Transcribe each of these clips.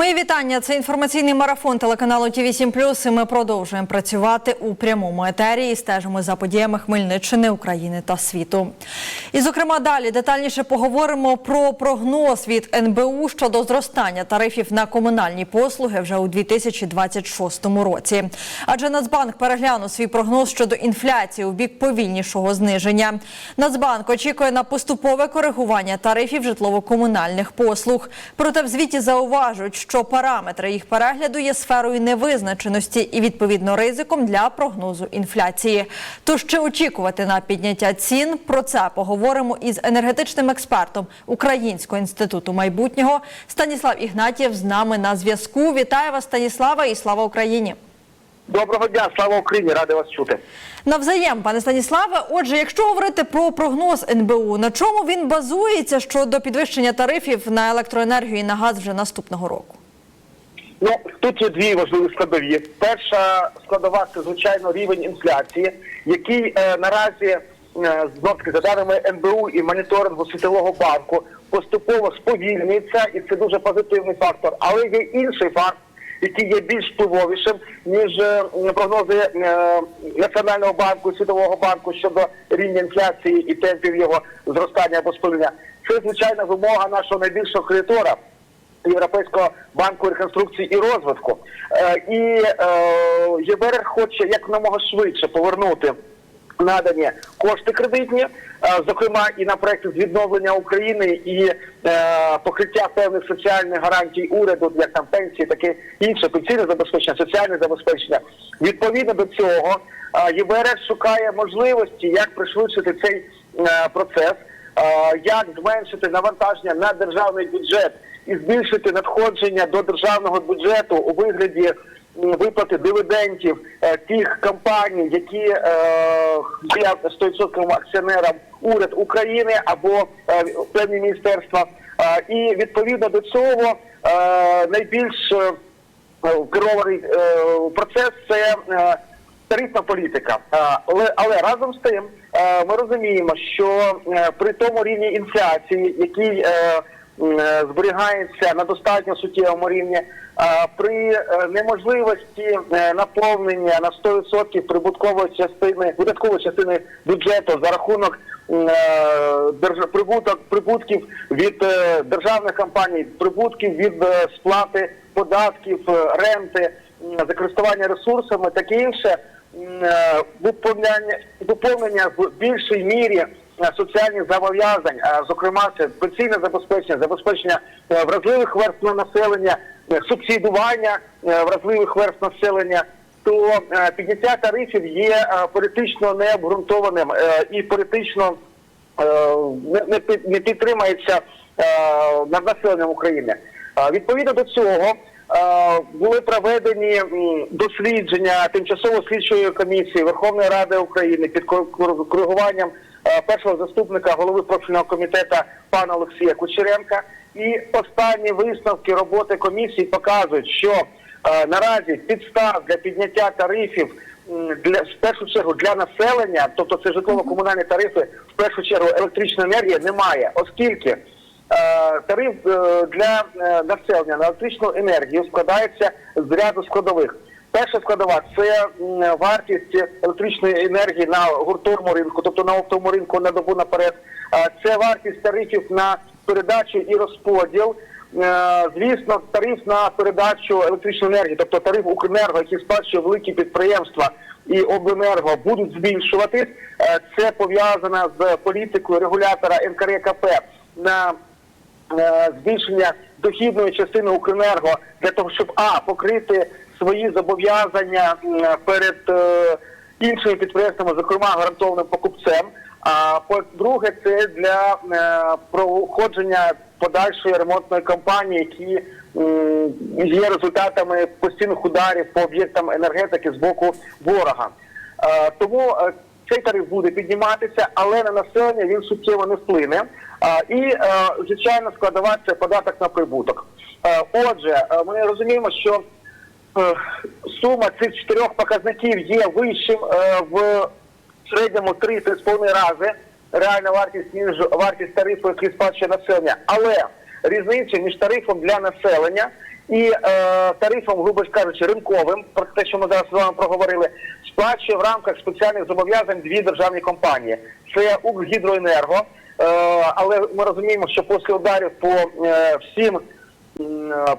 Мої вітання. Це інформаційний марафон телеканалу ТІВІ 7 І Ми продовжуємо працювати у прямому етері і стежимо за подіями Хмельниччини, України та світу. І, зокрема, далі детальніше поговоримо про прогноз від НБУ щодо зростання тарифів на комунальні послуги вже у 2026 році. Адже Нацбанк переглянув свій прогноз щодо інфляції у бік повільнішого зниження. Нацбанк очікує на поступове коригування тарифів житлово-комунальних послуг. Проте в звіті зауважують, що параметри їх перегляду є сферою невизначеності і відповідно ризиком для прогнозу інфляції. Тож чи очікувати на підняття цін? Про це поговоримо із енергетичним експертом Українського інституту майбутнього Станіслав Ігнатєв з нами на зв'язку. Вітаю вас, Станіслава, і слава Україні! Доброго дня, слава Україні, радий вас чути. Навзаєм, пане Станіславе. Отже, якщо говорити про прогноз НБУ, на чому він базується щодо підвищення тарифів на електроенергію і на газ вже наступного року? Ну тут є дві важливі складові. Перша складова це звичайно рівень інфляції, який е, наразі е, знов таки за даними НБУ і моніторингу Світового банку поступово сповільнюється, і це дуже позитивний фактор. Але є інший факт, який є більш впливовішим ніж е, прогнози е, Національного банку і Світового банку щодо рівня інфляції і темпів його зростання або сповільнення. Це звичайно вимога нашого найбільшого кредитора. Європейського банку реконструкції і розвитку. Е, і е, ЄБР хоче якомога швидше повернути надані кошти кредитні, е, зокрема і на проекти з відновлення України і покриття певних соціальних гарантій уряду, як там пенсії, таке інше, пенсійне забезпечення, соціальне забезпечення. Відповідно до цього ЄБР шукає можливості, як пришвидшити цей процес, як зменшити навантаження на державний бюджет і збільшити надходження до державного бюджету у вигляді виплати дивідендів е, тих компаній, які е, є 100% акціонером уряд України або е, певні міністерства. Е, і відповідно до цього е, найбільш е, керований е, процес це е, тарифна політика. Е, Але, але разом з тим е, ми розуміємо, що е, при тому рівні інфляції, який е, е, зберігається на достатньо суттєвому рівні, е, при е, неможливості е, наповнення на 100% прибуткової частини видаткової частини бюджету за рахунок е, прибуток прибутків від е, державних компаній, прибутків від е, сплати податків, е, ренти, м, за користування ресурсами, таке інше е, виповнення в більшій мірі е, соціальних зобов'язань, а зокрема це пенсійне забезпечення, забезпечення е, вразливих верств населення, е, субсидування е, вразливих верств населення. То е, підняття тарифів є е, політично необґрунтованим е, і політично е, не, не, під- не підтримається е, над населенням України. Е, Відповідно до цього е, були проведені дослідження тимчасово слідчої комісії Верховної Ради України під кор- кор- коригуванням е, першого заступника голови профільного комітету пана Олексія Кучеренка. І останні висновки роботи комісії показують, що е, наразі підстав для підняття тарифів для в першу чергу для населення, тобто це житлово-комунальні тарифи, в першу чергу електрична енергія немає, оскільки е, тариф е, для е, населення на електричну енергію складається з ряду складових. Перша складова це вартість електричної енергії на гуртовому ринку, тобто на оптовому ринку на добу наперед. Це вартість тарифів на передачу і розподіл. Е, Звісно, тариф на передачу електричної енергії, тобто тариф Укренерго, який сплачує великі підприємства і обленерго, будуть збільшуватись. Е, Це пов'язано з політикою регулятора НКРКП на е, збільшення дохідної частини Укренерго для того, щоб а покрити свої зобов'язання перед е, іншими підприємствами, зокрема гарантованим покупцем. А по-друге, це для е, проходження подальшої ремонтної кампанії, які є результатами постійних ударів по об'єктам енергетики з боку ворога. Е, тому цей тариф буде підніматися, але на населення він суттєво не вплине. І, звичайно, складова це податок на прибуток. Отже, ми розуміємо, що сума цих чотирьох показників є вищим е, в середньому 3-3,5 рази реальна вартість ніж вартість тарифу, який сплачує населення. Але різниця між тарифом для населення і е, тарифом, грубо кажучи, ринковим, про те, що ми зараз з вами проговорили, сплачує в рамках спеціальних зобов'язань дві державні компанії: це Укргідроенерго, е, але ми розуміємо, що після ударів по е, всім е,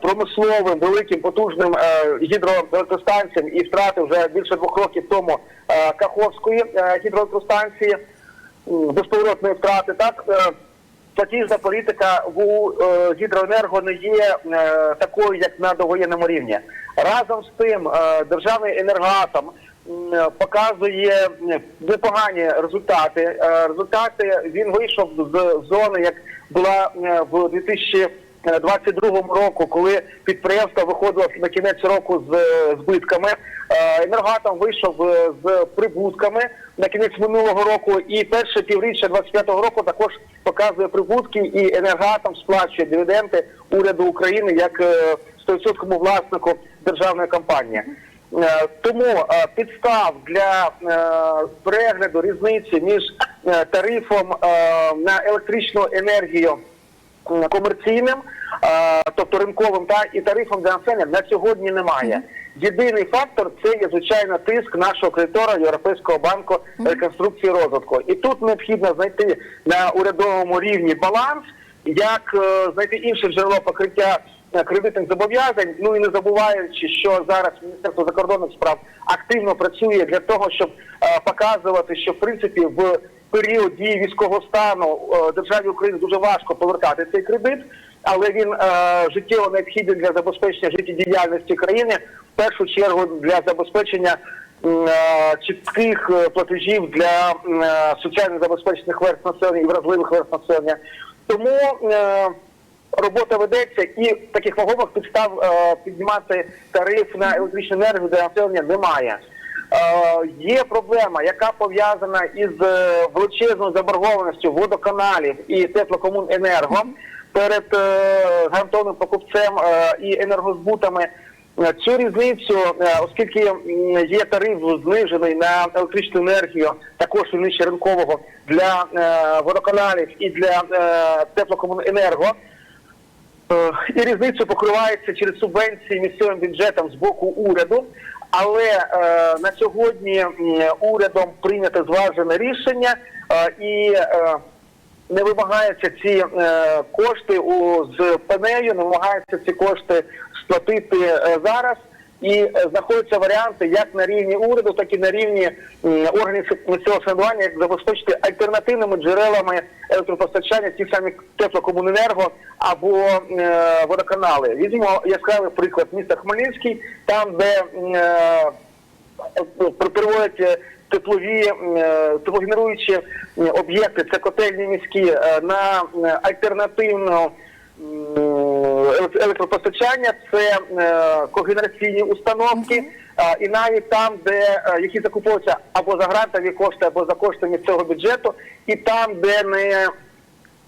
промисловим великим потужним е, гідроелектростанціям і втрати вже більше двох років тому е, Каховської е, гідроелектростанції безповоротної втрати. Так платіжна політика в гідроенерго не є такою, як на довоєнному рівні. Разом з тим, державний енергоатом показує непогані результати. Результати він вийшов з зони, як була в 2000 Е, 22-му року, коли підприємство виходило на кінець року з е, збитками, е, енергатом вийшов з прибутками на кінець минулого року, і перше півріччя 25-го року також показує прибутки, і енергатом сплачує дивіденди уряду України як 100% власнику державної компанії. Тому підстав для перегляду різниці між тарифом на електричну енергію комерційним, е, тобто ринковим, та і тарифом для населення на сьогодні немає. Єдиний фактор це є звичайно тиск нашого кредитора Європейського банку реконструкції розвитку. І тут необхідно знайти на урядовому рівні баланс, як е, знайти інше джерело покриття е, кредитних зобов'язань. Ну і не забуваючи, що зараз Міністерство закордонних справ активно працює для того, щоб показувати, що в принципі в період дії військового стану е, державі України дуже важко повертати цей кредит, але він е, життєво необхідний для забезпечення життєдіяльності країни, в першу чергу для забезпечення е, чітких платежів для соціально забезпечених верств населення і вразливих верств населення. Тому робота ведеться і таких вагомих підстав піднімати тариф на електричну енергію для населення немає. Е, є проблема, яка пов'язана із е, величезною заборгованістю водоканалів і теплокомуненерго перед е, гарантованим покупцем і енергозбутами. Цю різницю, оскільки є тариф знижений на електричну енергію, також нижче ринкового для водоканалів і для теплокомуненерго, і різницю покривається через субвенції місцевим бюджетом з боку уряду. Але е, на сьогодні урядом прийнято зважене рішення е, і е, не вимагаються ці е, кошти у з ПНЕю, не вимагаються ці кошти сплатити е, зараз. І е, знаходяться варіанти як на рівні уряду, так і на рівні органів місцевого самоврядування, як забезпечити альтернативними джерелами електропостачання ті самі теплокомуненерго або е, водоканали. Візьмемо яскравий приклад міста Хмельницький, там де е, е, теплові теплогенеруючі об'єкти, це котельні міські на альтернативну електропостачання, це е, когенераційні установки. І навіть там, де е, які закуповуються або за грантові кошти, або за кошти місцевого бюджету, і там, де не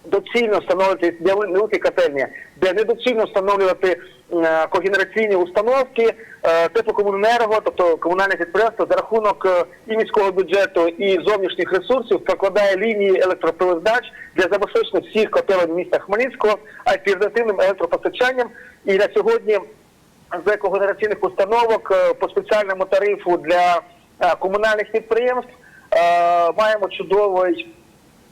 доцільно встановлювати невеликі котельні, де недоцільно встановлювати е, когенераційні установки, е, теплокомуненерго, тобто комунальне підприємство за рахунок е, і міського бюджету, і зовнішніх ресурсів прокладає лінії електропередач для забезпечення всіх котелень міста Хмельницького альтернативним електропостачанням. І на сьогодні з екогенераційних установок по спеціальному тарифу для комунальних підприємств маємо чудовий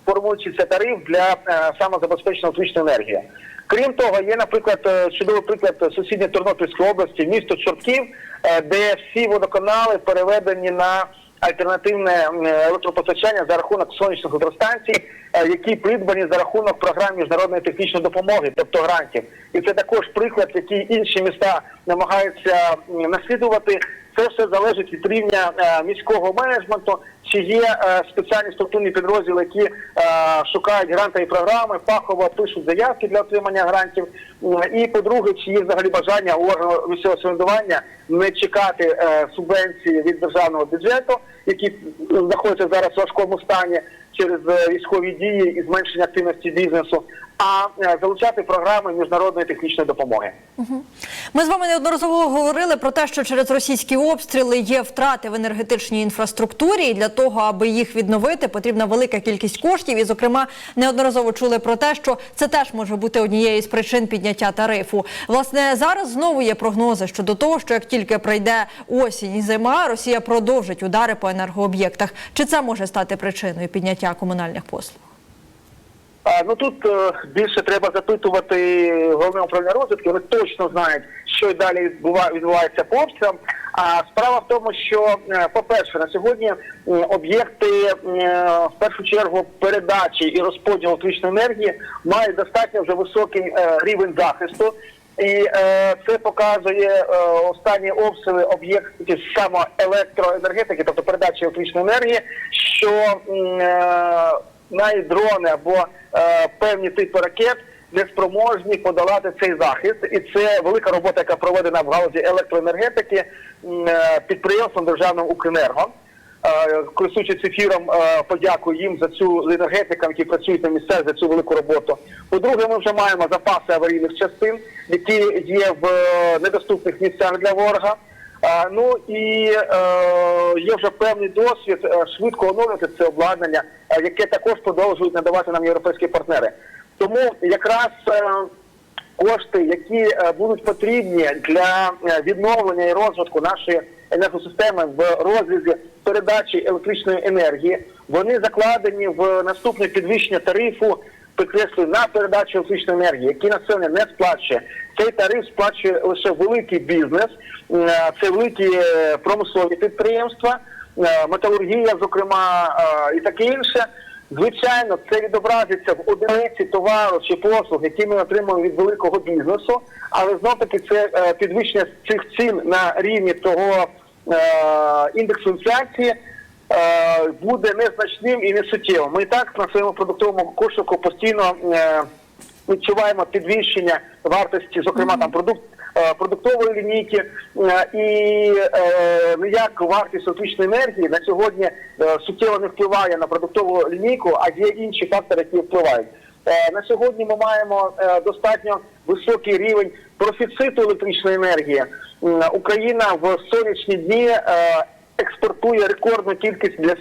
формуючий тариф для е, самозабезпечення електричної енергії. Крім того, є, наприклад, е, чудовий приклад сусідньої Тернопільської області, місто Чортків, е, де всі водоканали переведені на альтернативне електропостачання за рахунок сонячних електростанцій, які придбані за рахунок програм міжнародної технічної допомоги, тобто грантів. І це також приклад, який інші міста намагаються наслідувати. Це все залежить від рівня е, міського менеджменту, чи є е, спеціальні структурні підрозділи, які е, шукають грантові програми, фахово пишуть заявки для отримання грантів. І по-друге, чи є взагалі бажання органу місцевого самоврядування не чекати е, субвенції від державного бюджету, які знаходяться зараз в важкому стані через е, військові дії і зменшення активності бізнесу. А е, залучати програми міжнародної технічної допомоги. Ми з вами неодноразово говорили про те, що через російські обстріли є втрати в енергетичній інфраструктурі, і для того, аби їх відновити, потрібна велика кількість коштів. І, зокрема, неодноразово чули про те, що це теж може бути однією з причин підняття тарифу. Власне, зараз знову є прогнози щодо того, що як тільки прийде осінь і зима, Росія продовжить удари по енергооб'єктах. Чи це може стати причиною підняття комунальних послуг? А, ну тут е, більше треба запитувати головне управління розвідки. Вони точно знають, що й далі відбува- відбувається по обстрілам. А справа в тому, що, е, по-перше, на сьогодні м, об'єкти е, в першу чергу передачі і розподілу електричної енергії мають достатньо вже високий е, рівень захисту. І е, це показує е, останні обстріли об'єктів саме електроенергетики, тобто передачі електричної енергії, що е, навіть дрони або е, певні типи ракет не спроможні подолати цей захист, і це велика робота, яка проведена в галузі електроенергетики е, підприємством державним Укренерго. Е, Користуючись ефіром, е, подякую їм за цю енергетикам, які працюють на місцях за цю велику роботу. По-друге, ми вже маємо запаси аварійних частин, які є в е, недоступних місцях для ворога. Ну і е, є вже певний досвід е, швидко оновлювати це обладнання, е, яке також продовжують надавати нам європейські партнери. Тому якраз кошти, які будуть потрібні для відновлення і розвитку нашої енергосистеми в розрізі передачі електричної енергії, вони закладені в наступне підвищення тарифу. Підкреслюю, на передачу електричної енергії, які населення не сплачує. Цей тариф сплачує лише великий бізнес, е, це великі е, промислові підприємства, е, металургія, зокрема, і таке інше. Звичайно, це відобразиться в одиниці товару чи послуг, які ми отримуємо від великого бізнесу, але знов таки це підвищення цих цін на рівні того індексу інфляції буде незначним і не суттєвим. Ми і так на своєму продуктовому кошику постійно відчуваємо підвищення вартості, зокрема там продукт. е, Продуктової лінійки е, і е, ніяк вартість електричної енергії на сьогодні суттєво не впливає на продуктову лінійку, а є інші фактори, які впливають. На сьогодні ми маємо достатньо високий рівень профіциту електричної енергії. Україна в сонячні дні експортує рекордну кількість для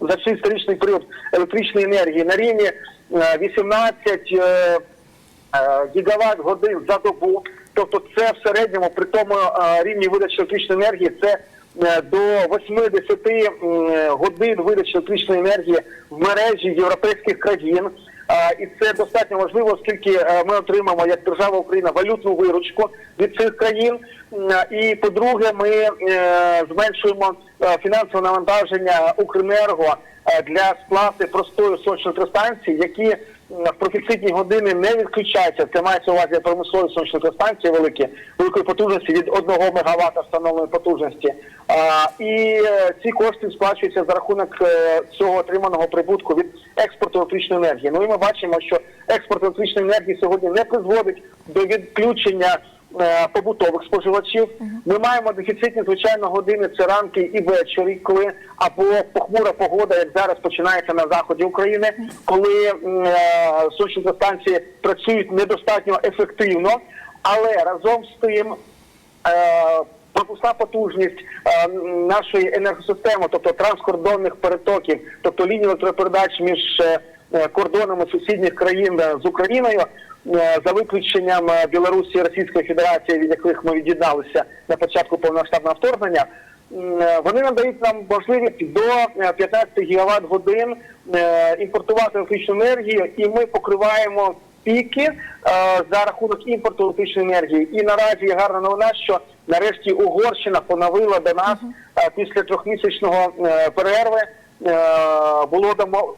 за цей історичний період електричної енергії на рівні 18 е, е, гігават годин за добу. Тобто це в середньому при тому е, рівні видачі електричної енергії це е, до 80 годин видачі електричної енергії в мережі європейських країн. І це достатньо важливо, оскільки е, ми отримаємо як держава Україна валютну виручку від цих країн. М, І по-друге, ми е, зменшуємо е, фінансове навантаження Укренерго е, для сплати простої сонячної електростанції, які в профіцитні години не відключаються. Це мається увазі промислові сонячні електростанції великі, великої потужності від 1 МВт встановленої потужності. І е, ці кошти сплачуються за рахунок е, цього отриманого прибутку від експорту електричної енергії. Ну і ми бачимо, що експорт електричної енергії сьогодні не призводить до відключення е, побутових споживачів. Ми маємо дефіцитні звичайно години. Це ранки і ввечері, коли або похмура погода, як зараз починається на заході України, коли е, сонячні станції працюють недостатньо ефективно, але разом з тим. е, Пропускна потужність е, нашої енергосистеми, тобто транскордонних перетоків, тобто лінії електропередач між е, е, кордонами сусідніх країн е, з Україною, е, за виключенням е, Білорусі і Російської Федерації, від яких ми від'єдналися на початку повномасштабного вторгнення, е, вони надають нам можливість до е, 15 гігават годин е, імпортувати електричну енергію, і ми покриваємо піки е, за рахунок імпорту електричної енергії. І наразі є гарна новина, що нарешті Угорщина поновила до нас е, після трьохмісячного е, перерви. е, Було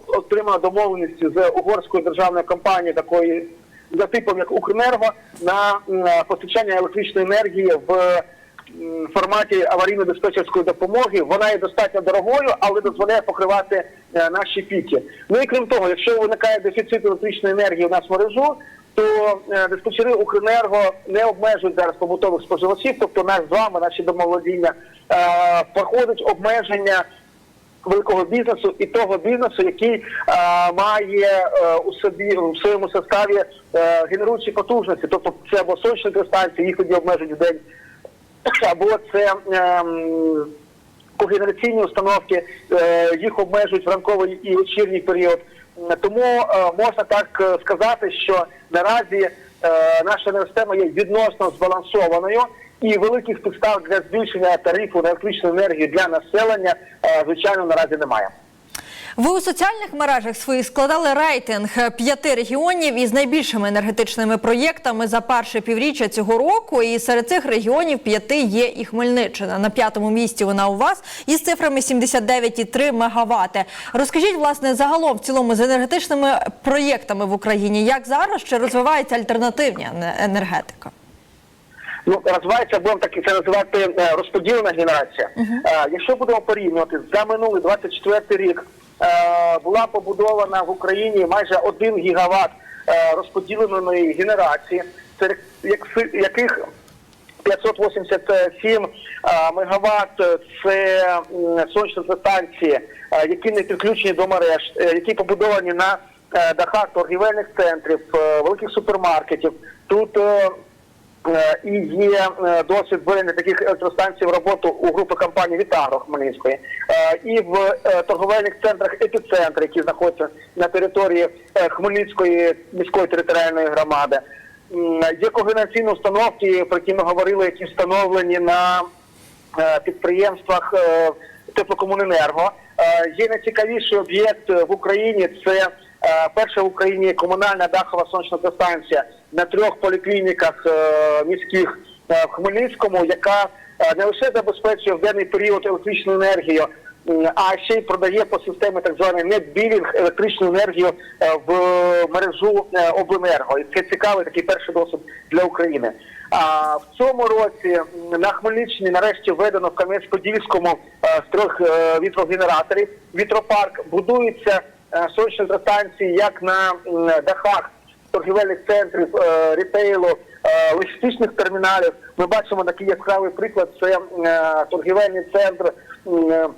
отримано домовленість з угорською державною компанією такої за типом як Укренерго на постачання електричної енергії в форматі аварійно-диспетчерської допомоги. Вона є достатньо дорогою, але дозволяє покривати е, наші піки. Ну і крім того, якщо виникає дефіцит електричної енергії у нас в мережу, то е, диспетчери Укренерго не обмежують зараз побутових споживачів, тобто нас з вами, наші домоволодіння, е, проходить обмеження великого бізнесу і того бізнесу, який е, має е, у собі у своєму составі е, генеруючі потужності, тобто це або сонячні електростанції, їх тоді обмежують в день, або це ем, когенераційні установки, їх обмежують в ранковий і вечірній період. Тому можна так сказати, що наразі наша енергосистема є відносно збалансованою. І великих підстав для збільшення тарифу на електричну енергію для населення, е, звичайно, наразі немає. Ви у соціальних мережах своїх складали рейтинг п'яти регіонів із найбільшими енергетичними проєктами за перше півріччя цього року. І серед цих регіонів п'яти є і Хмельниччина. На п'ятому місці вона у вас із цифрами 79,3 мегавати. Розкажіть, власне, загалом в цілому з енергетичними проєктами в Україні, як зараз чи розвивається альтернативна ене- енергетика? Ну, розвивається, будемо так це називати е, розподілена генерація. Е, Якщо будемо порівнювати за минулий 24 рік, е, була побудована в Україні майже 1 гігават розподіленої генерації, серед як- яких 587 е, мегаватт – це сонячні станції, які не підключені до мереж, які побудовані на дахах торгівельних центрів, великих супермаркетів. Тут і є е, досвід введення таких електростанцій в роботу у групи компаній Вітагро Хмельницької, Е, і в е, торговельних центрах епіцентр, які знаходяться на території е, Хмельницької міської територіальної громади. Є когенераційні установки, про які ми говорили, які встановлені на е, підприємствах е, теплокомуненерго. Е, Є найцікавіший об'єкт в Україні. Це е, перша в Україні комунальна дахова сонячна станція на трьох поліклініках е, міських е, в Хмельницькому, яка е, не лише забезпечує в денний період електричну енергію, а ще й продає по системі так званий нетбілінг електричну енергію е, в мережу е, обленерго. І це цікавий такий перший досвід для України. А в цьому році на Хмельниччині нарешті введено в Кам'янець-Подільському е, з трьох е, вітрогенераторів вітропарк. Будуються е, сонячні електростанції як на дахах торгівельних центрів, е, рітейлу, е, логістичних терміналів. Ми бачимо такий яскравий приклад. Це е, торгівельний центр. е,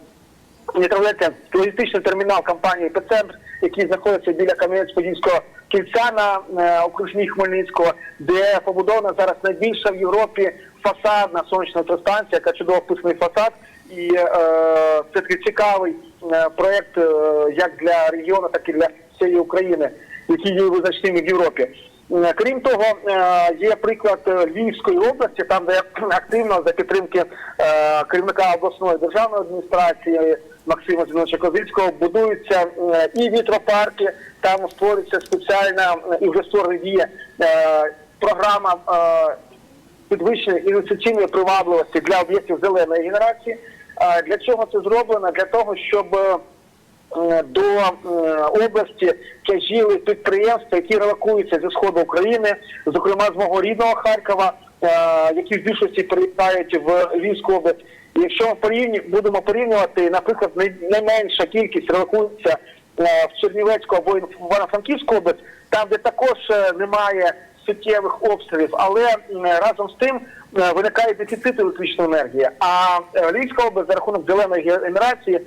не торговельний, логістичний термінал компанії «Епіцентр», який знаходиться біля Кам'янець-Подільського кільця на е, окружній Хмельницького, де побудована зараз найбільша в Європі фасадна сонячна електростанція, яка чудово вписаний фасад. І це такий цікавий е, проєкт е, як для регіону, так і для всієї України, який є визначними в Європі. Е, Крім того, є приклад Львівської області, там де активно за підтримки керівника обласної державної адміністрації Максима Зіновича Козицького будуються і вітропарки, там створюється спеціальна і вже створена є програма підвищення інвестиційної привабливості для об'єктів зеленої генерації. Для чого це зроблено? Для того, щоб е, до е, області тяжіли підприємства, які релокуються зі сходу України, зокрема з мого рідного Харкова, е, які в більшості приїжджають в Львівську область. Якщо ми порівні, будемо порівнювати, наприклад, най- найменша кількість релокується в Чернівецьку або Івано-Франківську область, там, де також немає суттєвих обстрілів, але разом з тим е, виникає дефіцит електричної енергії. А е, Львівська область за рахунок зеленої генерації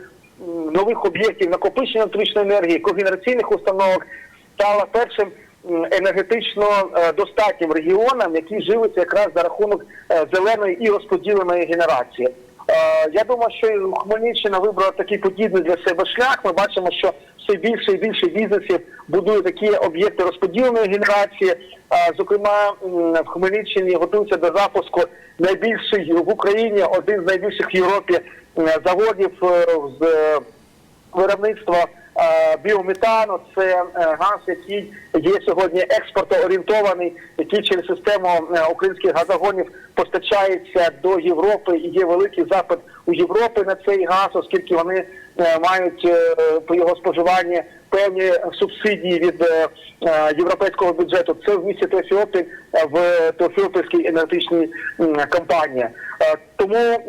нових об'єктів накопичення електричної енергії, когенераційних установок стала першим енергетично е, достатнім регіоном, який живиться якраз за рахунок зеленої і розподіленої генерації. Я думаю, що Хмельниччина вибрала такий подібний для себе шлях. Ми бачимо, що все більше і більше бізнесів будує такі об'єкти розподіленої генерації. Зокрема, в Хмельниччині готується до запуску найбільший в Україні, один з найбільших в Європі заводів е, з е, виробництва біометану. Це е, газ, який є сьогодні експортоорієнтований, який через систему е, українських газогонів постачається до Європи. І є великий запит у Європи на цей газ, оскільки вони е, мають е, по його споживанні певні субсидії від е, е, європейського бюджету. Це в місті Теофіопіль е, в Теофіопільській енергетичній. Е, Тому е,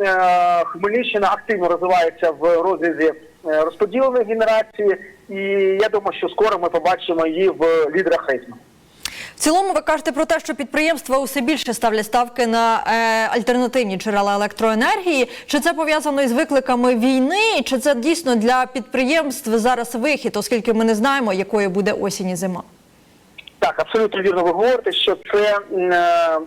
Хмельниччина активно розвивається в розрізі е, розподіленої генерації, і я думаю, що скоро ми побачимо її в лідерах рейтингу. В цілому ви кажете про те, що підприємства усе більше ставлять ставки на е, альтернативні джерела електроенергії. Чи це пов'язано із викликами війни? Чи це дійсно для підприємств зараз вихід, оскільки ми не знаємо, якою буде осінь і зима? Так, абсолютно вірно ви говорите, що це е,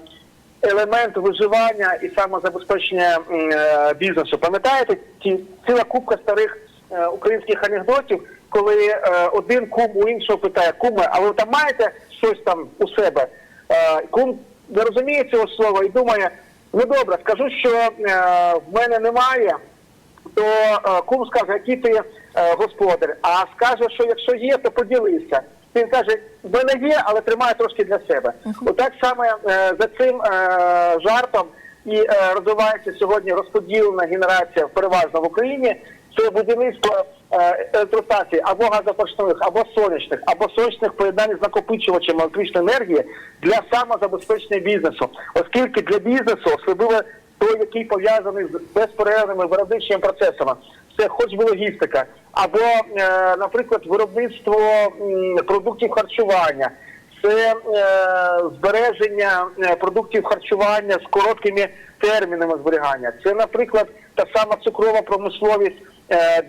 елемент виживання і самозабезпечення е, бізнесу. Пам'ятаєте, ті ціла купка старих е, українських анекдотів, коли е, один кум у іншого питає, куме, а ви там маєте щось там у себе? Е, Кум не розуміє цього слова і думає, ну добре, скажу, що е, в мене немає то е, кум скаже, який ти е, господар, а скаже, що якщо є, то поділися. Він каже, в мене є, але тримає трошки для себе. Отак саме е, за цим е, жартом і е, розвивається сьогодні розподілена генерація переважно в Україні. Це будівництво е, електростанцій або газопоршневих, або сонячних, або сонячних поєднань з накопичувачем електричної енергії для самозабезпечення бізнесу, оскільки для бізнесу особливо той, який пов'язаний з безперервними виробничими процесами. Це хоч би логістика, або, е, наприклад, виробництво продуктів харчування, це е, збереження продуктів харчування з короткими термінами зберігання. Це, наприклад, та сама цукрова промисловість,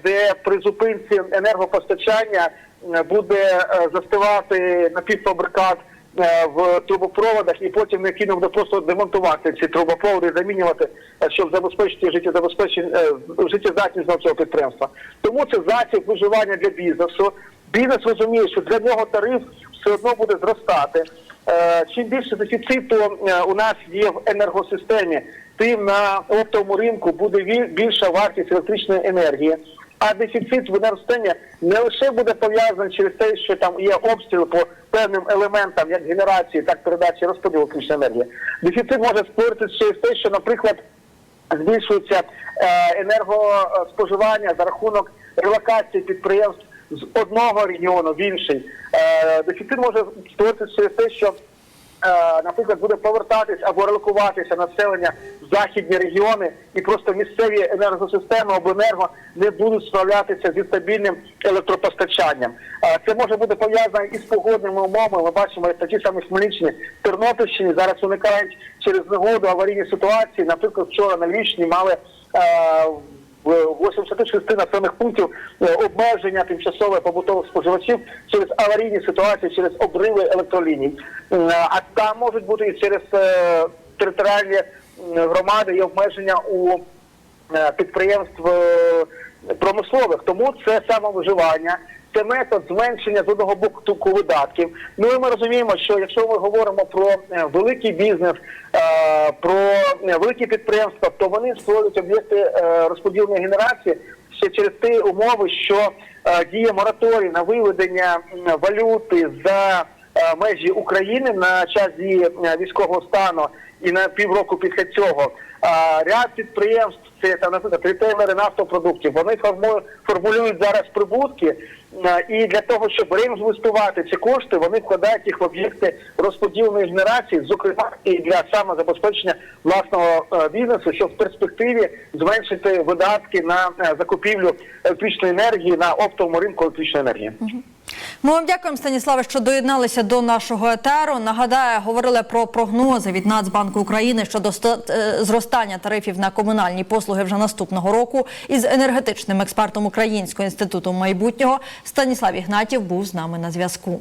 де при зупинці енергопостачання е, буде е, застивати напівфабрикат е, в трубопроводах, і потім необхідно буде просто демонтувати ці трубопроводи, замінювати, е, щоб забезпечити життєзабезпечення е, життєздатність цього підприємства. Тому це засіб виживання для бізнесу. Бізнес розуміє, що для нього тариф все одно буде зростати. Е, Чим більше дефіциту е, у нас є в енергосистемі, тим на оптовому ринку буде більша вартість електричної енергії. А дефіцит в енергосистемі не лише буде пов'язаний через те, що там є обстріли по певним елементам, як генерації, так передачі розподілу електричної енергії. Дефіцит може створитися через те, що, наприклад, збільшується е, енергоспоживання за рахунок релокації підприємств з одного регіону в інший. Е, Дефіцит може створитися через те, що е, наприклад, буде повертатись або релокуватися населення в західні регіони, і просто місцеві енергосистеми обленерго не будуть справлятися зі стабільним електропостачанням. Е, Це може бути пов'язано із погодними умовами. Ми бачимо, такі самі Хмельниччині, Тернопільщині зараз уникають через негоду аварійні ситуації. Наприклад, вчора на Львівщині мали. Е, в 86 населених пунктів е, обмеження тимчасове побутових споживачів через аварійні ситуації, через обриви електроліній. Е, А там можуть бути і через е, територіальні громади і обмеження у підприємств промислових. Тому це самовиживання. Це метод зменшення з одного боку видатків. Ну і ми розуміємо, що якщо ми говоримо про е, великий бізнес, е, про е, великі підприємства, то вони створюють об'єкти розподільної генерації ще через ті умови, що діє мораторій на виведення валюти за межі України на час дії військового стану і на півроку після цього. А, ряд підприємств, це там, наприклад, нафтопродуктів, вони формулюють зараз прибутки, і для того, щоб реінвестувати ці кошти, вони вкладають їх в об'єкти розподільної генерації, зокрема і для самозабезпечення власного е, бізнесу, щоб в перспективі зменшити видатки на е, закупівлю електричної енергії на оптовому ринку електричної енергії. Ми вам дякуємо, Станіславе, що доєдналися до нашого етеру. Нагадаю, говорили про прогнози від Нацбанку України щодо е, зростання тарифів на комунальні послуги вже наступного року. Із енергетичним експертом Українського інституту майбутнього Станіслав Ігнатів був з нами на зв'язку.